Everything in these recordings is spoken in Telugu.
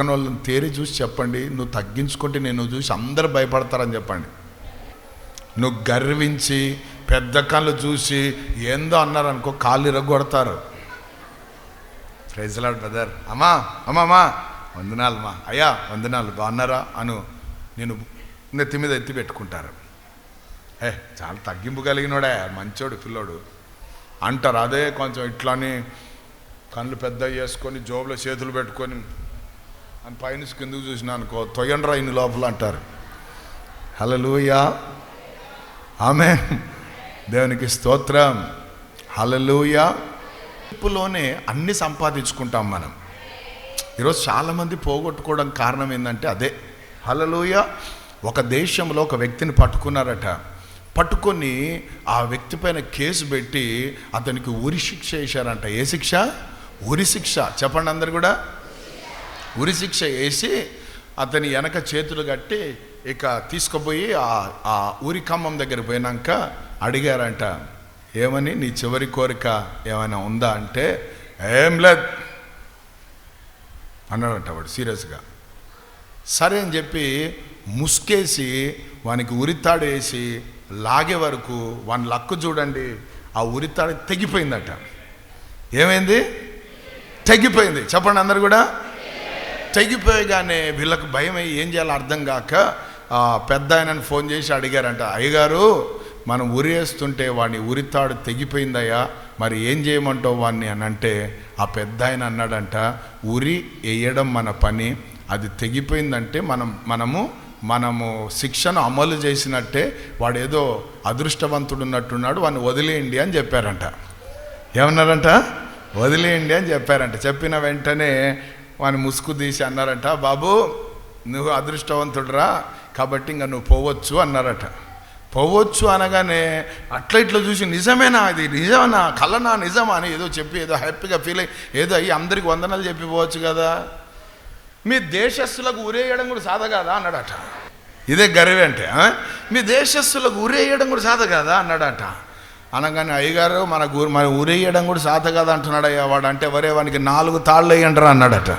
పక్కన వాళ్ళని తేరి చూసి చెప్పండి నువ్వు తగ్గించుకుంటే నేను చూసి అందరు భయపడతారని చెప్పండి. నువ్వు గర్వించి పెద్ద కళ్ళు చూసి ఏందో అన్నారు అనుకో కాళ్ళు ఇరగొడతారు. ప్రైజ్లాడ్ బ్రదర్. అమ్మా అమ్మమ్మా వందనాలు అమ్మా. అయ్యా వందనాలు. బాగున్నారా? అను. నేను నెత్తి మీద ఎత్తి పెట్టుకుంటారు. ఏ చాలా తగ్గింపు కలిగినోడే మంచోడు పిల్లోడు. అంటారు అదే కొంచెం ఇట్లానే కళ్ళు పెద్ద చేసుకొని జోబులో చేతులు పెట్టుకొని అని పైన కిందకు చూసిన అనుకో తొయ్యండ్రా ఇన్ని లోపల అంటారు. హలలుయా ఆమె దేవునికి స్తోత్రం. హలలుయా ఇప్పులోనే అన్ని సంపాదించుకుంటాం మనం. ఈరోజు చాలామంది పోగొట్టుకోవడం కారణం ఏంటంటే అదే. హలలుయ ఒక దేశంలో ఒక వ్యక్తిని పట్టుకున్నారట. పట్టుకొని ఆ వ్యక్తి పైన కేసు పెట్టి అతనికి ఉరి శిక్ష వేశారంట. ఏ శిక్ష? ఉరి శిక్ష. చెప్పండి అందరు కూడా. ఉరి శిక్ష వేసి అతని వెనక చేతులు కట్టి ఇక తీసుకుపోయి ఆ ఆ ఊరి ఖమ్మం దగ్గర పోయినాక అడిగారంట ఏమని? నీ చివరి కోరిక ఏమైనా ఉందా? అంటే ఏం లేదు. అన్నాడంట వాడు సీరియస్గా. సరే అని చెప్పి ముసుకేసి వానికి ఉరితాడు వేసి లాగే వరకు వాని లక్కు చూడండి ఆ ఉరితాడు తెగిపోయిందట. ఏమైంది? తెగిపోయింది. చెప్పండి అందరు కూడా. తెగిపోయగానే వీళ్ళకు భయం అయ్యి ఏం చేయాలో అర్థం కాక పెద్ద ఆయనను ఫోన్ చేసి అడిగారంట అయ్యగారు మనం ఉరి వేస్తుంటే వాడిని ఉరితాడు తెగిపోయిందయ్యా మరి ఏం చేయమంటావు వాడిని అని అంటే ఆ పెద్ద ఆయన అన్నాడంట ఉరి వేయడం మన పని అది తెగిపోయిందంటే మనం మనము మనము శిక్షను అమలు చేసినట్టే వాడు ఏదో అదృష్టవంతుడు ఉన్నట్టున్నాడు వాడిని వదిలేయండి అని చెప్పారంట. ఏమన్నారంట? వదిలేయండి అని చెప్పారంట. చెప్పిన వెంటనే వాని ముసుగు తీసి అన్నారంట బాబు నువ్వు అదృష్టవంతుడురా కాబట్టి ఇంకా నువ్వు పోవచ్చు అన్నారట. పోవచ్చు అనగానే అట్లా ఇట్లా చూసి నిజమేనా ఇది? నిజమేనా? కలనా నిజమా? అని ఏదో చెప్పి ఏదో హ్యాపీగా ఫీల్ అయ్యి ఏదో అయ్యి అందరికి వందనాలు చెప్పి పోవచ్చు కదా. మీ దేశస్తులకు ఉరేయడం కూడా సాధ కాదా? అన్నాడట. ఇదే గర్వే అంటే మీ దేశస్తులకు ఉరేయడం కూడా సాధ కాదా? అన్నాడట. అనగానే అయ్యగారు మన ఊరు మన ఊరేయడం కూడా సాధ అంటున్నాడు అయ్యా వాడు. అంటే వరే వానికి నాలుగు తాళ్ళు వేయండిరా అన్నాడట.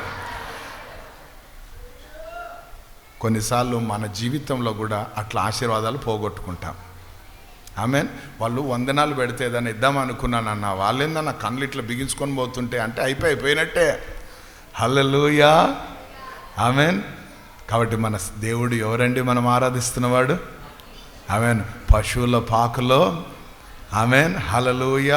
కొన్నిసార్లు మన జీవితంలో కూడా అట్లా ఆశీర్వాదాలు పోగొట్టుకుంటాం. ఆమెన్. వాళ్ళు వందనాలు పెడితే ఏదైనా ఇద్దాం అనుకున్నాను అన్న వాళ్ళేందన్న కళ్ళు ఇట్లా బిగించుకొని పోతుంటే అంటే అయిపోయి అయిపోయినట్టే. హల్లెలూయా. ఆమెన్. కాబట్టి మన దేవుడు ఎవరండి మనం ఆరాధిస్తున్నవాడు ఆమెన్. పశువుల పాకలో ఆమెన్ హలలోయ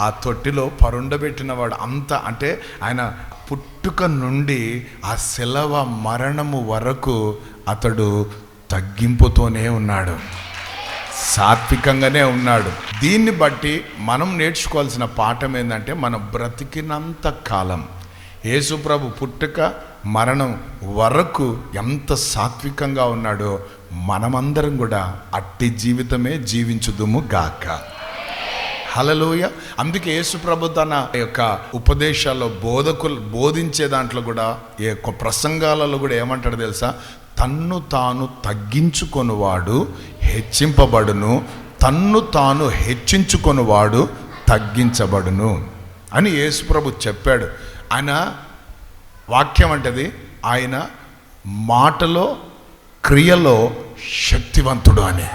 ఆ తొట్టిలో పరుండబెట్టినవాడు అంత అంటే ఆయన పుట్టుక నుండి ఆ సెలవ మరణము వరకు అతడు తగ్గింపుతోనే ఉన్నాడు. సాత్వికంగానే ఉన్నాడు. దీన్ని బట్టి మనం నేర్చుకోవాల్సిన పాఠం ఏంటంటే మన బ్రతికినంత కాలం యేసుప్రభు పుట్టుక మరణం వరకు ఎంత సాత్వికంగా ఉన్నాడో మనమందరం కూడా అట్టి జీవితమే జీవించుదుము గాక. హలలోయ అందుకే యేసుప్రభు తన యొక్క ఉపదేశాల్లో బోధకులు బోధించే దాంట్లో కూడా ఏ యొక్క ప్రసంగాలలో కూడా ఏమంటాడు తెలుసా? తన్ను తాను తగ్గించుకొనువాడు హెచ్చింపబడును తన్ను తాను హెచ్చించుకొనువాడు తగ్గించబడును అని యేసుప్రభు చెప్పాడు. ఆయన వాక్యం అంటది ఆయన మాటలో క్రియలో శక్తివంతుడు అని.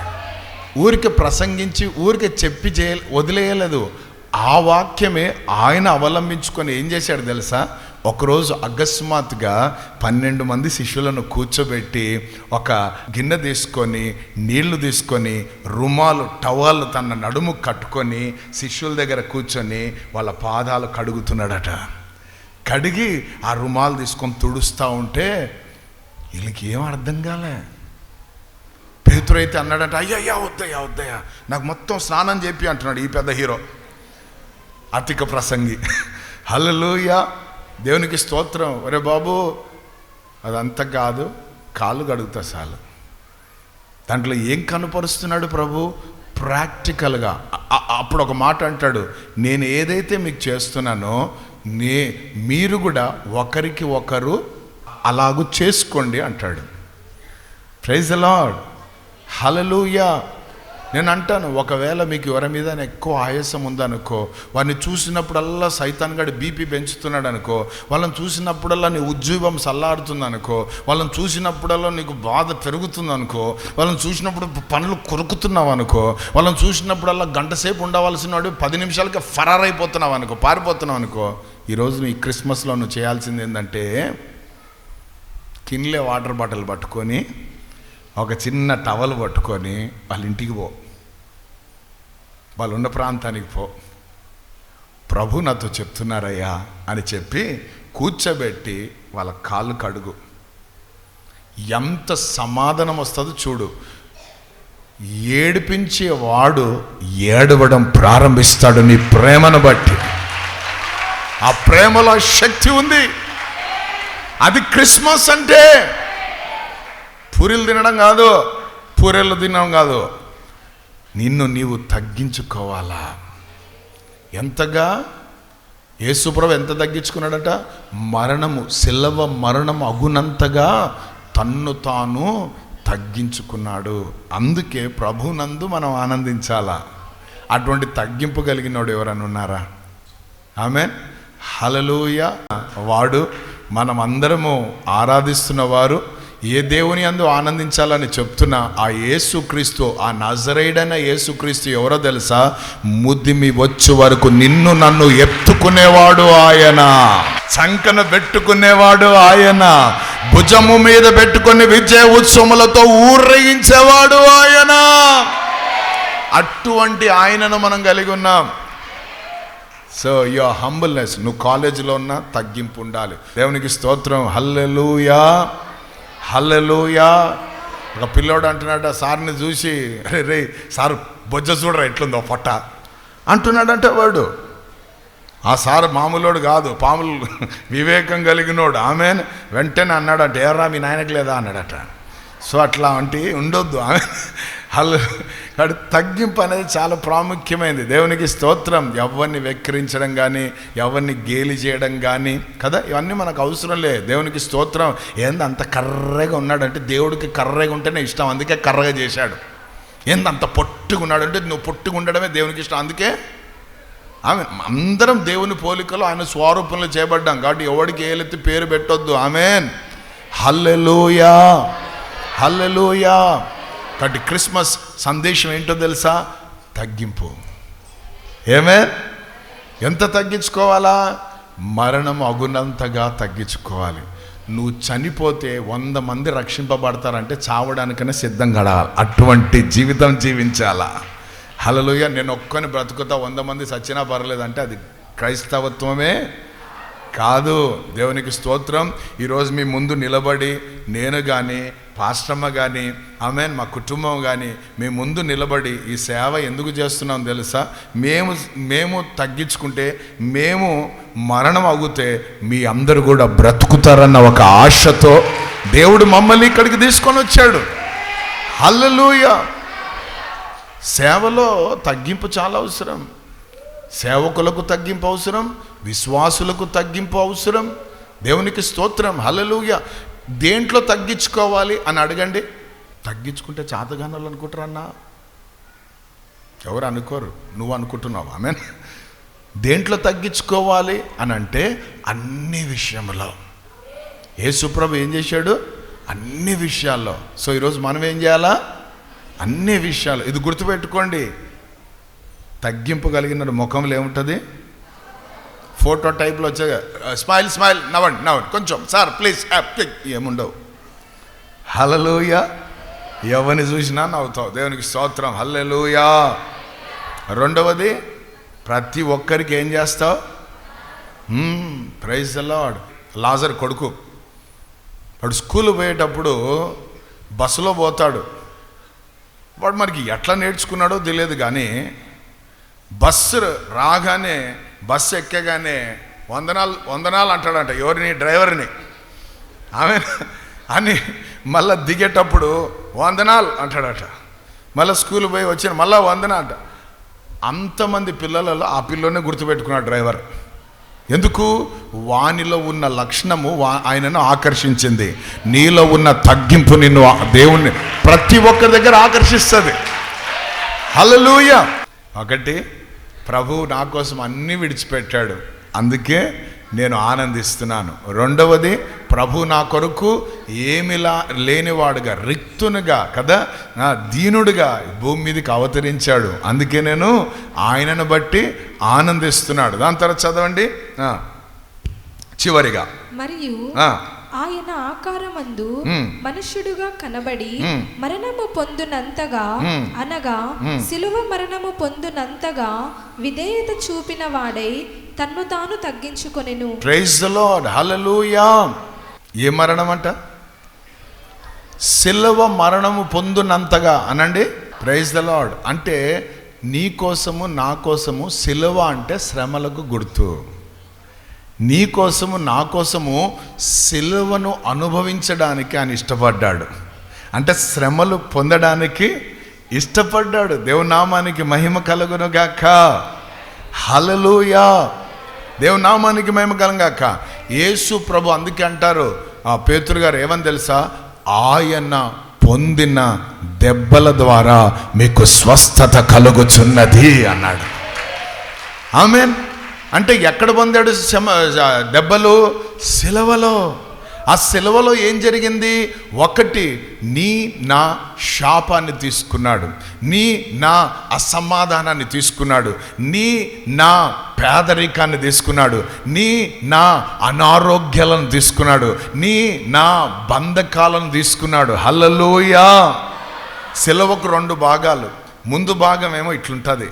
ఊరికి ప్రసంగించి ఊరికి చెప్పి చేయ వదిలేయలేదు. ఆ వాక్యమే ఆయన అవలంబించుకొని ఏం చేశాడు తెలుసా? ఒకరోజు అకస్మాత్తుగా పన్నెండు మంది శిష్యులను కూర్చోబెట్టి ఒక గిన్నె తీసుకొని నీళ్ళు తీసుకొని రుమాలు టవాళ్ళు తన నడుము కట్టుకొని శిష్యుల దగ్గర కూర్చొని వాళ్ళ పాదాలు కడుగుతున్నాడట. కడిగి ఆ రుమాలు తీసుకొని తుడుస్తూ ఉంటే వీళ్ళకి ఏం అర్థం కాలే? పేతురైతే అన్నాడంట అయ్యయ్యా వద్దయ్యా వద్దయ్యా నాకు మొత్తం స్నానం చెప్పి అంటున్నాడు ఈ పెద్ద హీరో. అతిక ప్రసంగి. హల్లెలూయా దేవునికి స్తోత్రం. ఒరే బాబు అదంతా కాదు కాలు కడుగుతా చాలు. దాంట్లో ఏం కనపరుస్తున్నాడు ప్రభు? ప్రాక్టికల్గా. అప్పుడు ఒక మాట అంటాడు నేను ఏదైతే మీకు చేస్తున్నానో నే మీరు కూడా ఒకరికి ఒకరు అలాగూ చేసుకోండి అంటాడు. ప్రైజ్ లార్డ్ హలలుయా నేను అంటాను ఒకవేళ మీకు ఎవరి మీద ఎక్కువ ఆయాసం ఉందనుకో వారిని చూసినప్పుడల్లా సైతాన్ గడి బీపీ పెంచుతున్నాడు అనుకో వాళ్ళని చూసినప్పుడల్లా నీ ఉజ్జీవం చల్లారుతుంది అనుకో వాళ్ళని చూసినప్పుడల్లా నీకు బాధ పెరుగుతుంది అనుకో వాళ్ళని చూసినప్పుడు పనులు కొరుకుతున్నావు అనుకో వాళ్ళని చూసినప్పుడల్లా గంట సేపు ఉండవలసిన వాడు పది నిమిషాలకి ఫరారైపోతున్నావు అనుకో పారిపోతున్నావు అనుకో ఈరోజు నీ క్రిస్మస్లో నువ్వు చేయాల్సింది ఏంటంటే కిన్లే వాటర్ బాటిల్ పట్టుకొని ఒక చిన్న టవల్ పట్టుకొని వాళ్ళ ఇంటికి పో. వాళ్ళు ఉన్న ప్రాంతానికి పో. ప్రభు నాతో చెప్తున్నారయ్యా అని చెప్పి కూర్చోబెట్టి వాళ్ళ కాళ్ళు కడుగు. ఎంత సమాధానం వస్తుందో చూడు. ఏడిపించే వాడు ఏడవడం ప్రారంభిస్తాడు నీ ప్రేమను బట్టి. ఆ ప్రేమలో శక్తి ఉంది. అది క్రిస్మస్ అంటే పూరీలు తినడం కాదు పూరీలు తినడం కాదు. నిన్ను నీవు తగ్గించుకోవాలా? ఎంతగా? యేసుప్రభు ఎంత తగ్గించుకున్నాడట? మరణము సెలవ మరణం అగునంతగా తన్ను తాను తగ్గించుకున్నాడు. అందుకే ప్రభునందు మనం ఆనందించాలా? అటువంటి తగ్గింపు కలిగినోడు ఎవరైనా ఉన్నారా? ఆమె హలలోయ వాడు మనం అందరము ఆరాధిస్తున్న వారు ఏ దేవుని అందు ఆనందించాలని చెప్తున్న ఆ యేసుక్రీస్తు ఆ నజరైడైన యేసుక్రీస్తు ఎవరో తెలుసా? ముద్దిమి వచ్చే వరకు నిన్ను నన్ను ఎత్తుకునేవాడు ఆయన. చంకన పెట్టుకునేవాడు ఆయన. భుజము మీద పెట్టుకుని విజయ ఉత్సవములతో ఊరేగించేవాడు ఆయన. అటువంటి ఆయనను మనం కలిగి ఉన్నాం. సో యువర్ హంబుల్నెస్ నువ్వు కాలేజీలో ఉన్నా తగ్గింపు ఉండాలి. దేవునికి స్తోత్రం. హల్లెలూయా హల్లెలూయా. ఒక పిల్లోడు అంటున్నాడు సార్ని చూసి రే రే సార్ బొజ్జ చూడరా ఎట్లుందో పొట్ట. అంటున్నాడంటే వాడు. ఆ సార్ మామూలోడు కాదు పాములు వివేకం కలిగినోడు. ఆమె వెంటనే అన్నాడట ఏర్రా మీ నాయనకి లేదా? అన్నాడట. సో అట్లా అంటే ఉండొద్దు. ఆమె హల్ కాబట్టి తగ్గింపు అనేది చాలా ప్రాముఖ్యమైనది. దేవునికి స్తోత్రం. ఎవరిని వెక్కిరించడం కానీ ఎవరిని గేలి చేయడం కానీ కదా? ఇవన్నీ మనకు అవసరం లేదు దేవునికి స్తోత్రం. ఏంది అంత కర్రగా ఉన్నాడంటే దేవుడికి కర్రగా ఉంటేనే ఇష్టం. అందుకే కర్రగా చేశాడు. ఏంది అంత పొట్టుగా ఉన్నాడంటే నువ్వు పొట్టుగా ఉండడమే దేవునికి ఇష్టం. అందుకే ఆమె అందరం దేవుని పోలికలో ఆయన స్వరూపంలో చేయబడ్డాం. కాబట్టి ఎవడికి ఏలెత్తి పేరు పెట్టొద్దు. ఆమెన్. హల్లెలూయా. హల్లెలూయా. కాబట్టి క్రిస్మస్ సందేశం ఏంటో తెలుసా? తగ్గింపు. ఏమే? ఎంత తగ్గించుకోవాలా? మరణం అగునంతగా తగ్గించుకోవాలి. నువ్వు చనిపోతే వంద మంది రక్షింపబడతారంటే చావడానికనే సిద్ధం కడాలి అటువంటి జీవితం జీవించాలా? హలలుయ నేను ఒక్కని బ్రతుకుతా వంద మంది సచ్చినా పర్లేదంటే అది క్రైస్తవత్వమే. కాదు దేవునికి స్తోత్రం. ఈరోజు మీ ముందు నిలబడి నేను కానీ పాశ్రమ కానీ ఆమె మా కుటుంబం కానీ మీ ముందు నిలబడి ఈ సేవ ఎందుకు చేస్తున్నాం తెలుసా? మేము మేము తగ్గించుకుంటే మేము మరణం అగుతే మీ అందరు కూడా బ్రతుకుతారన్న ఒక ఆశతో దేవుడు మమ్మల్ని ఇక్కడికి తీసుకొని వచ్చాడు. హల్లలుయ! సేవలో తగ్గింపు చాలా అవసరం. సేవకులకు తగ్గింపు అవసరం విశ్వాసులకు తగ్గింపు అవసరం. దేవునికి స్తోత్రం హలలుయ దేంట్లో తగ్గించుకోవాలి అని అడగండి. తగ్గించుకుంటే చాతగానాలు అనుకుంటారన్నా ఎవరు అనుకోరు. నువ్వు అనుకుంటున్నావు? ఆమె దేంట్లో తగ్గించుకోవాలి అని అంటే అన్ని విషయంలో. యేసుప్రభు ఏం చేశాడు? అన్ని విషయాల్లో. సో ఈరోజు మనం ఏం చేయాలా? అన్ని విషయాలు ఇది గుర్తుపెట్టుకోండి. తగ్గింపు కలిగిన ముఖంలో ఏముంటుంది? ఫోటో టైప్లో వచ్చే స్మైల్ స్మైల్ నవ్వండి నవ్వండి కొంచెం సార్ ప్లీజ్ uh, ఏముండవు. హలలోయ ఎవరిని చూసినా నవ్వుతావు. దేవునికి స్తోత్రం. హల్లెలూయా రెండవది ప్రతి ఒక్కరికి ఏం చేస్తావు? ప్రైజ్ లాడ్ లాజర్ కొడుకు. వాడు స్కూల్ పోయేటప్పుడు బస్సులో పోతాడు. వాడు మనకి ఎట్లా నేర్చుకున్నాడో తెలియదు కానీ బస్సు రాగానే బస్సు ఎక్కగానే వందనాలు వందనాలు అంటాడంట ఎవరిని డ్రైవర్ని. ఆమె అని మళ్ళీ దిగేటప్పుడు వందనాలు అంటాడట. మళ్ళీ స్కూల్ పోయి వచ్చిన మళ్ళీ వందన అంట. అంతమంది పిల్లలలో ఆ పిల్లోనే గుర్తుపెట్టుకున్నాడు డ్రైవర్. ఎందుకు? వానిలో ఉన్న లక్షణము వా ఆయనను ఆకర్షించింది. నీలో ఉన్న తగ్గింపు నిన్ను దేవుణ్ణి ప్రతి ఒక్కరి దగ్గర ఆకర్షిస్తుంది. హలలుయ ఒకటి ప్రభు నా కోసం అన్ని విడిచిపెట్టాడు. అందుకే నేను ఆనందిస్తున్నాను. రెండవది ప్రభు నా కొరకు ఏమిలా లేనివాడుగా రిక్తునుగా కదా దీనుడుగా భూమి మీదకి అవతరించాడు. అందుకే నేను ఆయనను బట్టి ఆనందిస్తున్నాడు. దాని తర్వాత చదవండి. చివరిగా. మరియు ఆయన ఆకారమందు. మనుష్యుడుగా కనబడి. మరణము పొందునంతగా. అనగా. సిలువ మరణము పొందునంతగా విధేయత చూపిన వాడై తన్ను తాను తగ్గించుకొనెను ప్రైజ్ ద లార్డ్ హల్లెలూయా ఏ మరణం అంట సిల్వ మరణము పొందునంతగా అనండి ప్రైజ్ ద లార్డ్ అంటే నీ కోసము నా కోసము సిలువ అంటే శ్రమలకు గుర్తు నీ కోసము నా కోసము సిలువను అనుభవించడానికి ఆయన ఇష్టపడ్డాడు. అంటే శ్రమలు పొందడానికి ఇష్టపడ్డాడు. దేవునామానికి మహిమ కలుగును గాక హలలుయా దేవునామానికి మహిమ కలుగాక యేసు ప్రభు అందుకే అంటారు ఆ పేతురు గారు ఏమని తెలుసా? ఆయన పొందిన దెబ్బల ద్వారా మీకు స్వస్థత కలుగుచున్నది అన్నాడు. ఆమెన్. అంటే ఎక్కడ పొందాడు శమ దెబ్బలు? సిలవలో. ఆ సిలవలో ఏం జరిగింది? ఒకటి నీ నా శాపాన్ని తీసుకున్నాడు. నీ నా అసమాధానాన్ని తీసుకున్నాడు. నీ నా పేదరికాన్ని తీసుకున్నాడు. నీ నా అనారోగ్యాలను తీసుకున్నాడు. నీ నా బంధకాలను తీసుకున్నాడు. హల్లలోయా! సిలవకు రెండు భాగాలు. ముందు భాగం ఏమో ఇట్లుంటుంది.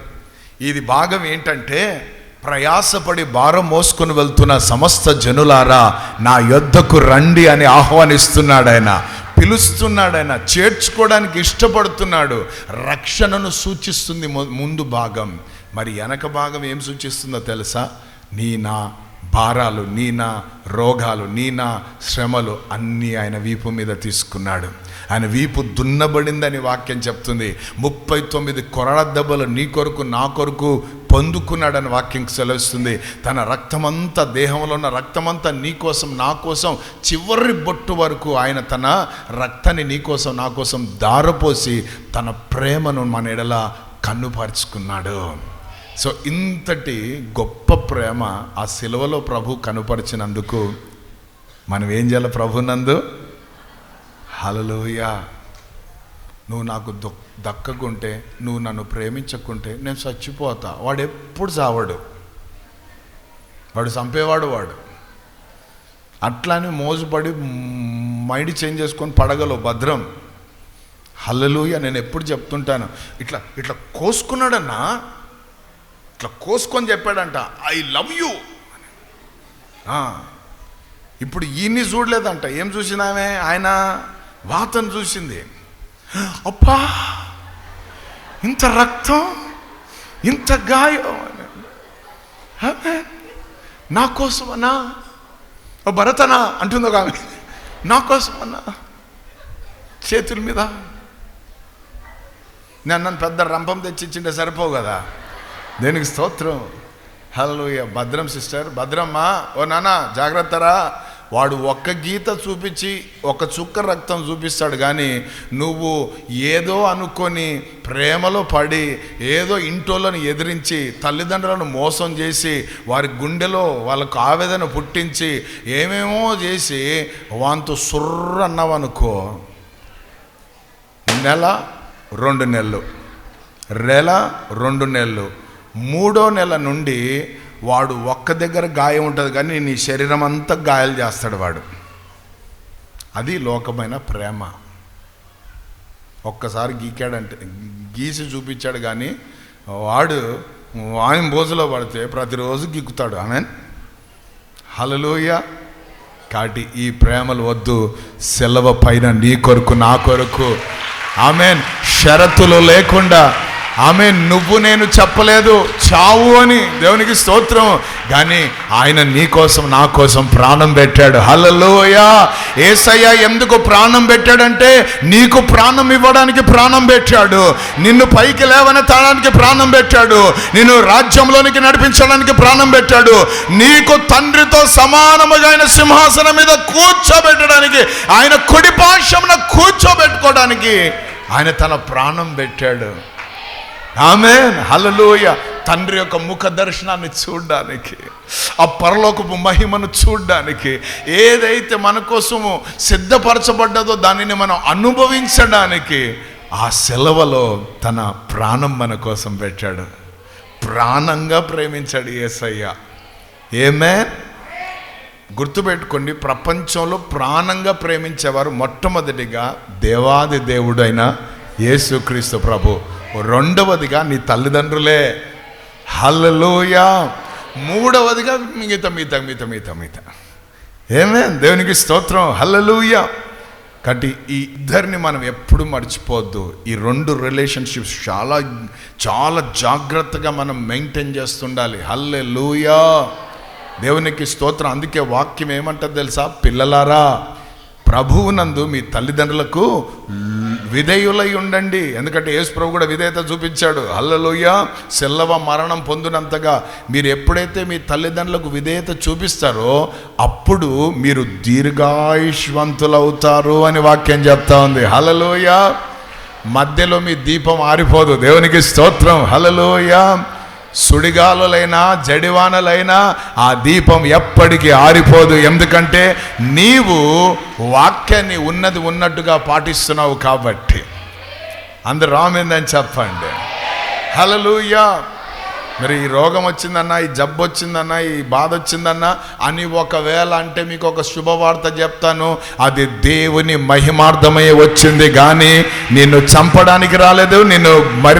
ఇది భాగం ఏంటంటే ప్రయాసపడి భారం మోసుకొని వెళ్తున్న సమస్త జనులారా నా యొద్దకు రండి అని ఆహ్వానిస్తున్నాడు ఆయన పిలుస్తున్నాడు ఆయన చేర్చుకోవడానికి ఇష్టపడుతున్నాడు. రక్షణను సూచిస్తుంది ముందు భాగం. మరి వెనక భాగం ఏం సూచిస్తుందో తెలుసా? నీ నా భారాలు నీ నా రోగాలు నీ నా శ్రమలు అన్నీ ఆయన వీపు మీద తీసుకున్నాడు. ఆయన వీపు దున్నబడిందని వాక్యం చెప్తుంది. ముప్పై తొమ్మిది కొరడ దెబ్బలు నీ కొరకు నా కొరకు పొందుకున్నాడని వాక్యం సెలవిస్తుంది. తన రక్తమంతా దేహంలో ఉన్న రక్తమంతా నీ కోసం నా కోసం చివరి బొట్టు వరకు ఆయన తన రక్తాన్ని నీ కోసం నా కోసం దారపోసి తన ప్రేమను మన ఎడల కన్నుపరుచుకున్నాడు. సో ఇంతటి గొప్ప ప్రేమ ఆ సిలువలో ప్రభు కనుపరిచినందుకు మనం ఏం చేయాలి ప్రభునందు హలలోయా నువ్వు నాకు దక్కకుంటే నువ్వు నన్ను ప్రేమించకుంటే నేను చచ్చిపోతా. వాడు ఎప్పుడు చావడు. వాడు చంపేవాడు వాడు. అట్లానే మోజుపడి మైండ్ చేంజ్ చేసుకొని పడగలవు భద్రం. హల్లెలూయ నేను ఎప్పుడు చెప్తుంటాను. ఇట్లా ఇట్లా కోసుకున్నాడన్నా? ఇట్లా కోసుకొని చెప్పాడంట ఐ లవ్ యూ. ఇప్పుడు ఈయన్ని చూడలేదంట. ఏం చూసినామే ఆయన? వాతను చూసింది. అప్పా! ఇంత రక్తం ఇంత గాయం. నా కోసమన్నా? ఓ భరతనా? అంటుందో ఒక ఆమె. నా కోసమన్నా? చేతుల మీద. నేను నన్ను పెద్ద రంపం తెచ్చిచ్చింటే సరిపోవు కదా. దేనికి స్తోత్రం? హలో భద్రం సిస్టర్. భద్రమ్మ. ఓ నాన్న జాగ్రత్తరా. వాడు ఒక్క గీత చూపించి ఒక చుక్క రక్తం చూపిస్తాడు కానీ నువ్వు ఏదో అనుకొని ప్రేమలో పడి ఏదో ఇంటోళ్ళని ఎదిరించి తల్లిదండ్రులను మోసం చేసి వారి గుండెలో వాళ్ళకు ఆవేదన పుట్టించి ఏమేమో చేసి వాంతో సుర్ర అన్నావనుకో నెల రెండు నెలలు నెల రెండు నెలలు మూడో నెల నుండి వాడు ఒక్క దగ్గర గాయం ఉంటుంది కానీ నీ శరీరం అంతా గాయాలు చేస్తాడు వాడు. అది లోకమైన ప్రేమ. ఒక్కసారి గీకాడంటే గీసి చూపించాడు కానీ వాడు ఆయన బోజులో పడితే ప్రతిరోజు గీకుతాడు. ఆమె హలలోయ కాటి ఈ ప్రేమలు వద్దు. సెలవు పైన నీ కొరకు నా కొరకు. ఆమెన్. షరతులు లేకుండా ఆమె నువ్వు నేను చెప్పలేదు చావు అని దేవునికి స్తోత్రం. కానీ ఆయన నీ కోసం నా కోసం ప్రాణం పెట్టాడు. హలలోయా ఏసయ్య ఎందుకు ప్రాణం పెట్టాడంటే నీకు ప్రాణం ఇవ్వడానికి ప్రాణం పెట్టాడు. నిన్ను పైకి లేవనెత్తడానికి ప్రాణం పెట్టాడు. నిన్ను రాజ్యంలోనికి నడిపించడానికి ప్రాణం పెట్టాడు. నీకు తండ్రితో సమానముగా ఆయన సింహాసనం మీద కూర్చోబెట్టడానికి ఆయన కుడి పార్శ్వమున కూర్చోబెట్టుకోవడానికి ఆయన తన ప్రాణం పెట్టాడు. ఆమె హలలోయ తండ్రి యొక్క ముఖ దర్శనాన్ని చూడడానికి ఆ పరలోకపు మహిమను చూడడానికి ఏదైతే మన కోసము సిద్ధపరచబడ్డదో దానిని మనం అనుభవించడానికి ఆ సెలవులో తన ప్రాణం మన కోసం పెట్టాడు. ప్రాణంగా ప్రేమించాడు ఏసయ్య. ఏమే గుర్తుపెట్టుకోండి ప్రపంచంలో ప్రాణంగా ప్రేమించేవారు మొట్టమొదటిగా దేవాది దేవుడైన యేసుక్రీస్తు ప్రభు. రెండవదిగా నీ తల్లిదండ్రులే. హల్లలోయ. మూడవదిగా మిగతా మిగతా మిగతా మిగతా మిగతా ఏమే? దేవునికి స్తోత్రం. హల్లలుయ. కాబట్టి ఈ ఇద్దరిని మనం ఎప్పుడు మర్చిపోవద్దు. ఈ రెండు రిలేషన్షిప్స్ చాలా చాలా జాగ్రత్తగా మనం మెయింటైన్ చేస్తుండాలి. హల్లే దేవునికి స్తోత్రం. అందుకే వాక్యం ఏమంటుంది తెలుసా? పిల్లలారా ప్రభువునందు మీ తల్లిదండ్రులకు విధేయులై ఉండండి ఎందుకంటే యేసు ప్రభు కూడా విధేయత చూపించాడు. హల్లలోయ. సెల్లవ మరణం పొందినంతగా మీరు ఎప్పుడైతే మీ తల్లిదండ్రులకు విధేయత చూపిస్తారో అప్పుడు మీరు దీర్ఘాయుష్వంతులవుతారు అని వాక్యం చెప్తా ఉంది. హలలోయ మధ్యలో మీ దీపం ఆరిపోదు. దేవునికి స్తోత్రం. హలలోయ సుడిగాలులైనా జడివానలైనా ఆ దీపం ఎప్పటికీ ఆరిపోదు. ఎందుకంటే నీవు వాక్యాన్ని ఉన్నది ఉన్నట్టుగా పాటిస్తున్నావు కాబట్టి. అందరు రామిందని చెప్పండి. హలలుయా మరి ఈ రోగం వచ్చిందన్నా ఈ జబ్బు వచ్చిందన్నా ఈ బాధ వచ్చిందన్నా అని ఒకవేళ అంటే మీకు ఒక శుభవార్త చెప్తాను. అది దేవుని మహిమార్థమై వచ్చింది కానీ నిన్ను చంపడానికి రాలేదు నిన్ను మరి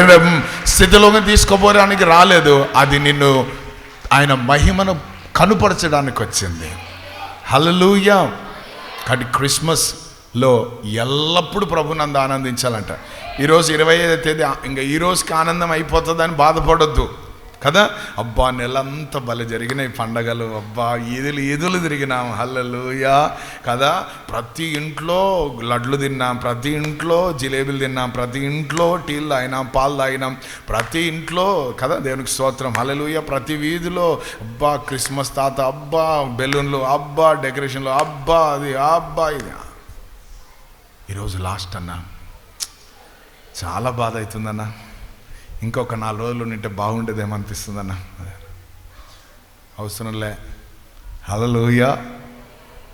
స్థితిలోకి తీసుకుపోవడానికి రాలేదు. అది నిన్ను ఆయన మహిమను కనుపరచడానికి వచ్చింది. హలలుయ కాబట్టి క్రిస్మస్లో ఎల్లప్పుడూ ప్రభునందు ఆనందించాలంట. ఈరోజు ఇరవై ఐదో తేదీ ఇంకా ఈ రోజుకి ఆనందం అయిపోతుందని బాధపడొద్దు. కదా? అబ్బా నెలంతా భలే జరిగినాయి పండగలు. అబ్బా ఈదులు ఈదులు తిరిగినాం. హల్లలుయా. కదా? ప్రతి ఇంట్లో లడ్లు తిన్నాం. ప్రతి ఇంట్లో జిలేబీలు తిన్నాం. ప్రతి ఇంట్లో టీలు తాగినాం పాలు తాగినాం. ప్రతి ఇంట్లో కదా? దేవునికి స్తోత్రం. హల్లలుయ. ప్రతి వీధిలో అబ్బా క్రిస్మస్ తాత అబ్బా బెలూన్లు అబ్బా డెకరేషన్లు అబ్బా అది అబ్బా ఇది. ఈరోజు లాస్ట్ అన్నా. చాలా బాధ అవుతుందన్నా. ఇంకొక నాలుగు రోజులు ఉంటే బాగుండేదేమనిపిస్తుందన్న అవసరంలే. హలలుయ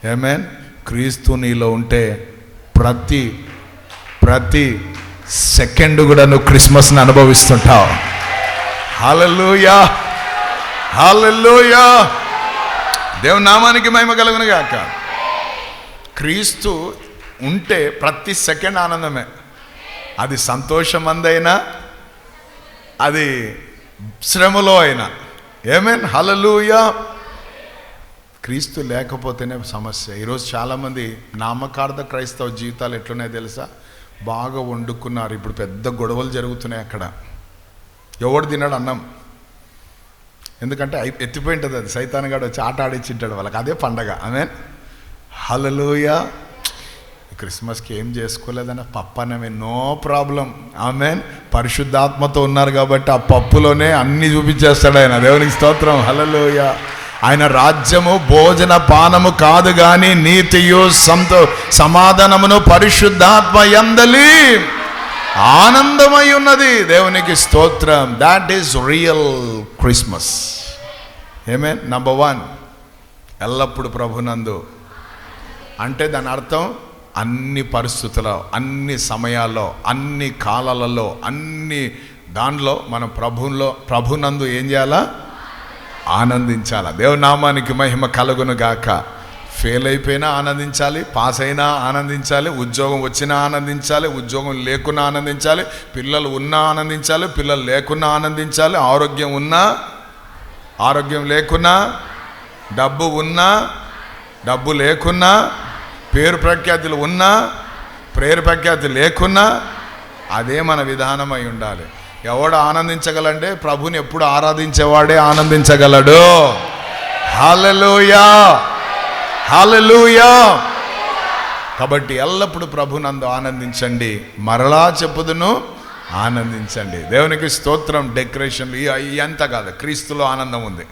ఏమేన్ క్రీస్తు నీలో ఉంటే ప్రతి ప్రతి సెకండ్ కూడా నువ్వు క్రిస్మస్ని అనుభవిస్తుంటావు. హలలుయా హలలుయా దేవుని నామానికి మహిమ కలుగును గాక. క్రీస్తు ఉంటే ప్రతి సెకండ్ ఆనందమే. అది సంతోషం అందైనా అది శ్రమలో అయినా. ఏమేన్ హలలుయా క్రీస్తు లేకపోతేనే సమస్య. ఈరోజు చాలామంది నామకార్థ క్రైస్తవ జీవితాలు ఎట్లున్నాయో తెలుసా? బాగా వండుకున్నారు. ఇప్పుడు పెద్ద గొడవలు జరుగుతున్నాయి అక్కడ. ఎవడు తిన్నాడు అన్నం. ఎందుకంటే ఎత్తిపోయింటుంది అది. సైతాన్గాడు వచ్చి ఆట ఆడిచ్చింటాడు వాళ్ళకి. అదే పండగ. ఆమె హలలుయా క్రిస్మస్కి ఏం చేసుకోలేదన్న పప్పనమే నో ప్రాబ్లం. ఆమె పరిశుద్ధాత్మతో ఉన్నారు కాబట్టి ఆ పప్పులోనే అన్ని చూపించేస్తాడు ఆయన. దేవునికి స్తోత్రం. హలలోయ ఆయన రాజ్యము భోజన పానము కాదు కానీ నీతియు సంతో సమాధానమును పరిశుద్ధాత్మ ఎందలి ఆనందమై ఉన్నది దేవునికి స్తోత్రం. దాట్ ఈస్ రియల్ క్రిస్మస్ ఏమే నంబర్ వన్ ఎల్లప్పుడు ప్రభునందు. అంటే దాని అర్థం అన్ని పరిస్థితుల్లో అన్ని సమయాల్లో అన్ని కాలాలలో అన్ని దానిలో మనం ప్రభులో ప్రభునందు ఏం చేయాలా? ఆనందించాలా. దేవునామానికి మహిమ కలుగును గాక. ఫెయిల్ అయిపోయినా ఆనందించాలి పాస్ అయినా ఆనందించాలి ఉద్యోగం వచ్చినా ఆనందించాలి ఉద్యోగం లేకున్నా ఆనందించాలి పిల్లలు ఉన్నా ఆనందించాలి పిల్లలు లేకున్నా ఆనందించాలి ఆరోగ్యం ఉన్నా ఆరోగ్యం లేకున్నా డబ్బు ఉన్నా డబ్బు లేకున్నా పేరు ప్రఖ్యాతులు ఉన్నా పేరు ప్రఖ్యాతి లేకున్నా అదే మన విధానమై ఉండాలి. ఎవడు ఆనందించగలంటే ప్రభుని ఎప్పుడు ఆరాధించేవాడే ఆనందించగలడు. హల్లెలూయా! హల్లెలూయా! కాబట్టి ఎల్లప్పుడూ ప్రభునందు ఆనందించండి. మరలా చెప్పుదును ఆనందించండి. దేవునికి స్తోత్రం డెకరేషన్లు ఇ- ఇదంతా కాదు క్రీస్తులో ఆనందం ఉంది.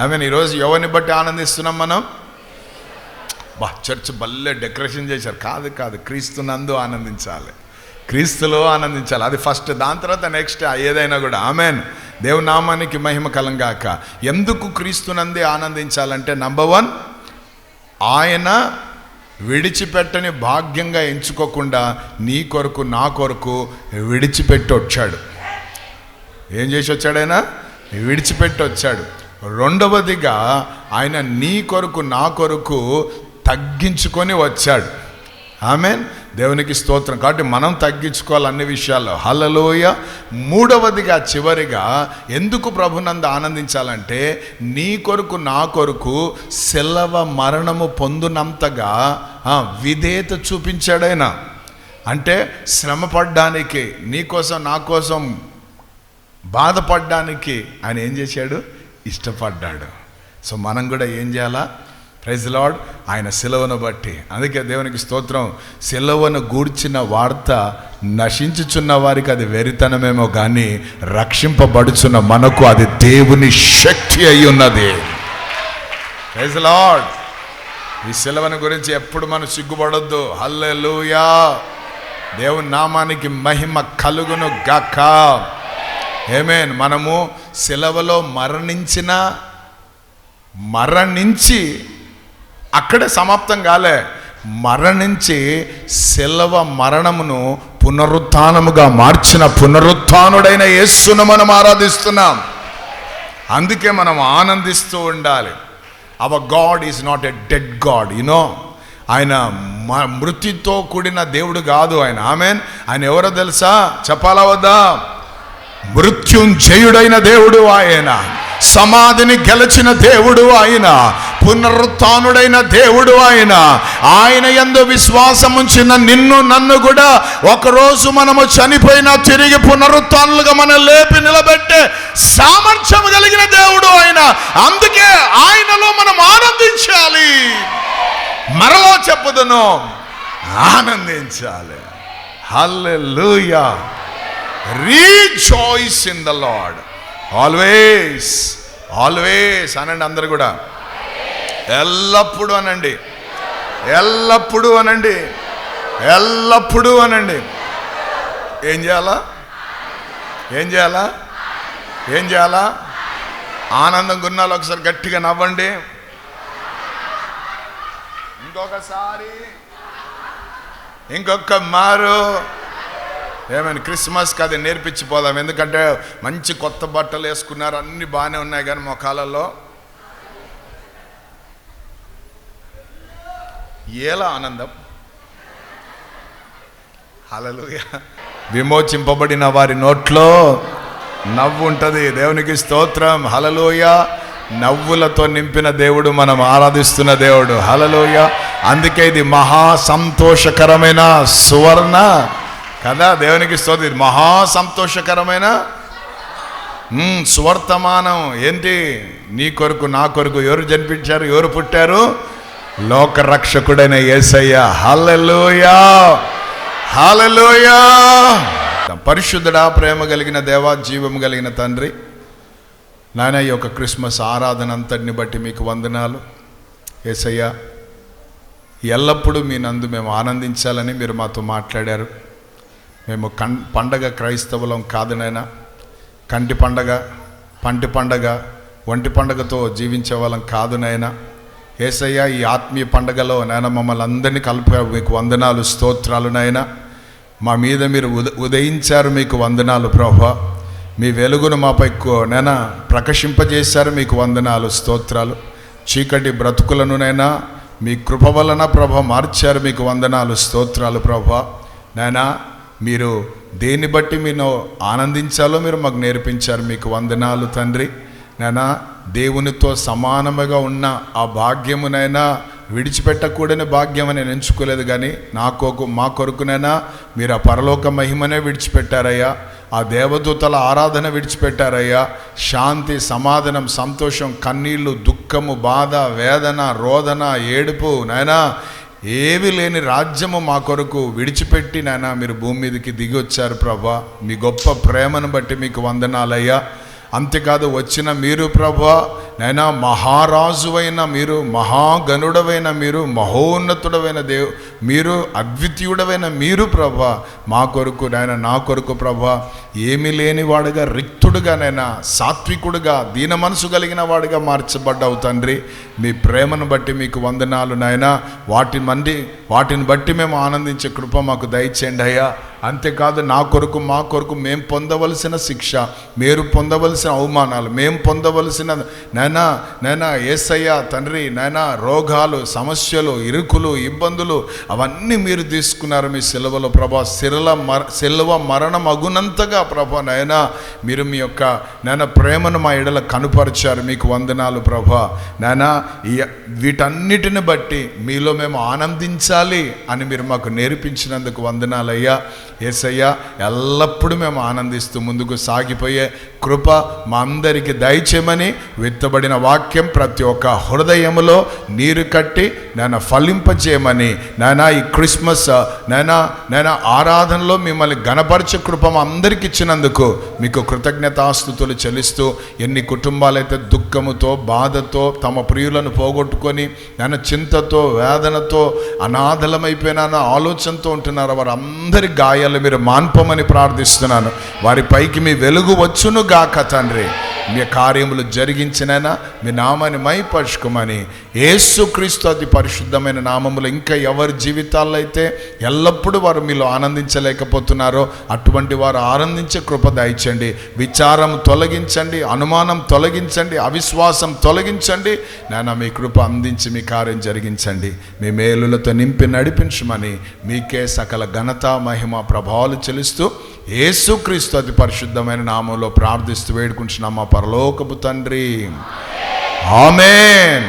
ఐ మీన్ ఈరోజు ఎవరిని బట్టి ఆనందిస్తున్నాం మనం? బా చర్చ్ భలే డెకరేషన్ చేశారు. కాదు కాదు క్రీస్తునందు ఆనందించాలి. క్రీస్తులో ఆనందించాలి. అది ఫస్ట్ దాని తర్వాత నెక్స్ట్ ఏదైనా కూడా. ఆమెన్. దేవునామానికి మహిమ మహిమ కలంగాక. ఎందుకు క్రీస్తునందే ఆనందించాలంటే నంబర్ వన్ ఆయన విడిచిపెట్టని భాగ్యంగా ఎంచుకోకుండా నీ కొరకు నా కొరకు విడిచిపెట్టి వచ్చాడు ఏం చేసి వచ్చాడైనా విడిచిపెట్టి వచ్చాడు రెండవదిగా ఆయన నీ కొరకు నా కొరకు తగ్గించుకొని వచ్చాడు. ఆమెన్. దేవునికి స్తోత్రం. కాబట్టి మనం తగ్గించుకోవాలి అన్ని విషయాల్లో. హలలోయ మూడవదిగా చివరిగా ఎందుకు ప్రభునంద ఆనందించాలంటే నీ కొరకు నా కొరకు సెలవ మరణము పొందునంతగా ఆ, విధేయత చూపించాడైనా అంటే శ్రమ పడ్డానికి నీ కోసం నా కోసం బాధపడ్డానికి ఆయన ఏం చేశాడు? ఇష్టపడ్డాడు. సో మనం కూడా ఏం చేయాలా? ప్రైజ్ లాడ్ ఆయన సిలువను బట్టి. అందుకే దేవునికి స్తోత్రం. సిలువను గూర్చిన వార్త నశించుచున్న వారికి అది వెరితనమేమో కానీ రక్షింపబడుచున్న మనకు అది దేవుని శక్తి అయి ఉన్నది. ప్రైజ్ లాడ్ ఈ సిలవను గురించి ఎప్పుడు మనం సిగ్గుపడొద్దు. హల్లెలూయా దేవుని నామానికి మహిమ కలుగును గాక. ఏమేన్ మనము సెలవులో మరణించిన మరణించి అక్కడే సమాప్తం కాలే. మరణించి శిలవ మరణమును పునరుత్నముగా మార్చిన పునరుత్డైన యేస్సును మనం ఆరాధిస్తున్నాం. అందుకే మనం ఆనందిస్తూ ఉండాలి. Our God is not a dead God you know ఆయన మ- మృతితో కూడిన దేవుడు కాదు ఆయన. ఆమెన్ ఆయన ఎవరో తెలుసా? చెప్పాలా వద్దా? మృత్యుంజయుడైన దేవుడు ఆయన. సమాధిని గెలిచిన దేవుడు ఆయన. పునరుత్డైన దేవుడు ఆయన. ఆయన ఎందు విశ్వాసముంచిన నిన్ను నన్ను కూడా ఒకరోజు మనము చనిపోయినా తిరిగి పునరుత్నులుగా మనం లేపి నిలబెట్టే సామర్థ్యం కలిగిన దేవుడు ఆయన. అందుకే ఆయనలో మనం ఆనందించాలి. మరలో చెప్పుదును ఆనందించాలి. Hallelujah. Rejoice in the Lord always always అనండి అందరు కూడా. ఎల్లప్పుడూ అనండి. ఎల్లప్పుడూ అనండి. ఎల్లప్పుడూ అనండి. ఏం చేయాలా? ఏం చేయాలా? ఏం చేయాలా? ఆనందం గున్నాలు ఒకసారి గట్టిగా నవ్వండి. ఇంకొకసారి. ఇంకొక మారు. ఏమైనా క్రిస్మస్కి అది నేర్పించిపోదాం. ఎందుకంటే మంచి కొత్త బట్టలు వేసుకున్నారు. అన్నీ బాగానే ఉన్నాయి కానీ మొఖాలలో. ఎలా ఆనందం? హల్లెలూయా. విమోచింపబడిన వారి నోట్లో నవ్వు ఉంటుంది. దేవునికి స్తోత్రం. హలలోయ నవ్వులతో నింపిన దేవుడు మనం ఆరాధిస్తున్న దేవుడు. హలలోయ అందుకే ఇది మహా సంతోషకరమైన సువర్ణ కదా దేవునికి స్తోత్రం. ఇది మహా సంతోషకరమైన సువర్తమానం. ఏంటి? నీ కొరకు నా కొరకు ఎవరు జన్పించారు ఎవరు పుట్టారు? లోకరక్షకుడైన ఏసయ్య. యేసయ్య హలలోయా పరిశుద్ధుడా ప్రేమ కలిగిన దేవా జీవం కలిగిన తండ్రి నాయన ఈ యొక్క క్రిస్మస్ ఆరాధన అంతటిని బట్టి మీకు వందనాలు. యేసయ్య ఎల్లప్పుడూ మీ నందు మేము ఆనందించాలని మీరు మాతో మాట్లాడారు. మేము కం పండగ క్రైస్తవులం కాదనైనా కంటి పండగ పంటి పండగ ఒంటి పండగతో జీవించే వాళ్ళం కాదు ఏసయ్య ఈ ఆత్మీయ పండగలో నాయన మమ్మల్ని అందరినీ కలిపి మీకు వందనాలు స్తోత్రాలు నాయన. మా మీద మీరు ఉద ఉదయించారు మీకు వందనాలు ప్రభా. మీ వెలుగును మాపై కో- నాయన ప్రకాశింపజేశారు మీకు వందనాలు స్తోత్రాలు. చీకటి బ్రతుకులను నైనా మీ కృప వలన ప్రభ మార్చారు మీకు వందనాలు స్తోత్రాలు ప్రభ. నాయనా మీరు దేన్ని బట్టి మీరు ఆనందించాలో మీరు మాకు నేర్పించారు మీకు వందనాలు తండ్రి. నాయనా దేవునితో సమానముగా ఉన్న ఆ భాగ్యమునైనా విడిచిపెట్టకూడని భాగ్యం అని నేను ఎంచుకోలేదు కానీ నా కొరకు మా కొరకునైనా మీరు ఆ పరలోక మహిమనే విడిచిపెట్టారయ్యా. ఆ దేవదూతల ఆరాధన విడిచిపెట్టారయ్యా. శాంతి సమాధానం సంతోషం కన్నీళ్ళు దుఃఖము బాధ వేదన రోదన ఏడుపు నాయనా ఏవి లేని రాజ్యము మా కొరకు విడిచిపెట్టి నాయన మీరు భూమి మీదకి దిగి వచ్చారు ప్రభా. మీ గొప్ప ప్రేమను బట్టి మీకు వందనాలయ్యా. అంతేకాదు వచ్చిన మీరు ప్రభా నైనా మహారాజువైన మీరు మహాగణుడవైన మీరు మహోన్నతుడవైన దేవు మీరు అద్వితీయుడవైన మీరు ప్రభా మా కొరకు నాయన నా కొరకు ప్రభా ఏమీ లేనివాడుగా రిక్తుడుగా నైనా సాత్వికుడుగా దీన మనసు కలిగిన వాడుగా మార్చబడ్డావు తండ్రి. మీ ప్రేమను బట్టి మీకు వందనాలు నాయన వాటి మంది వాటిని బట్టి మేము ఆనందించే కృప మాకు దయచేయండి అయ్యా. అంతేకాదు నా కొరకు మా కొరకు మేము పొందవలసిన శిక్ష మీరు పొందవలసిన అవమానాలు మేము పొందవలసిన నైనా నైనా ఏసయ్య తండ్రి నైనా రోగాలు సమస్యలు ఇరుకులు ఇబ్బందులు అవన్నీ మీరు తీసుకున్నారు మీ సెలవులో ప్రభా. శిరల మర సెలవ మరణం అగునంతగా ప్రభా నైనా మీరు మీ యొక్క నైనా ప్రేమను మా ఎడల కనుపరిచారు మీకు వందనాలు ప్రభా. నైనా ఈ వీటన్నిటిని బట్టి మీలో మేము ఆనందించాలి అని మీరు మాకు నేర్పించినందుకు వందనాలయ్యా. ఏసయ్యా ఎల్లప్పుడూ మేము ఆనందిస్తూ ముందుకు సాగిపోయే కృప మా అందరికి దయచేయమని విత్తబడిన వాక్యం ప్రతి ఒక్క హృదయములో నీరు కట్టి నేను ఫలింపజేయమని నాయన ఈ క్రిస్మస్ నైనా నేను ఆరాధనలో మిమ్మల్ని గణపరచ కృప మా అందరికి ఇచ్చినందుకు మీకు కృతజ్ఞతాస్థుతులు చెల్లిస్తూ ఎన్ని కుటుంబాలైతే దుఃఖముతో బాధతో తమ ప్రియులను పోగొట్టుకొని నేను చింతతో వేదనతో అనాథలమైపోయినా ఆలోచనతో ఉంటున్నారు వారందరి గాయాలు మీరు మాన్పమని ప్రార్థిస్తున్నాను. వారి పైకి మీ వెలుగు వచ్చును గాక తండ్రి. మీ కార్యములు జరిగించినైనా మీ నామాన్ని మైపరుచుకోమని యేసుక్రీస్తు అతి పరిశుద్ధమైన నామములు ఇంకా ఎవరి జీవితాల్లో అయితే ఎల్లప్పుడూ వారు మీలో ఆనందించలేకపోతున్నారో అటువంటి వారు ఆనందించే కృప దయచండి విచారం తొలగించండి అనుమానం తొలగించండి అవిశ్వాసం తొలగించండి. నాన్న మీ కృప అందించి మీ కార్యం జరిగించండి. మీ మేలులతో నింపి నడిపించమని మీకే సకల ఘనత మహిమ ప్రభావాలు చెల్లిస్తూ యేసుక్రీస్తు అతి పరిశుద్ధమైన నామంలో ప్రార్థిస్తూ వేడుకుంటున్నాం మా పరలోకపు తండ్రి. ఆమెన్.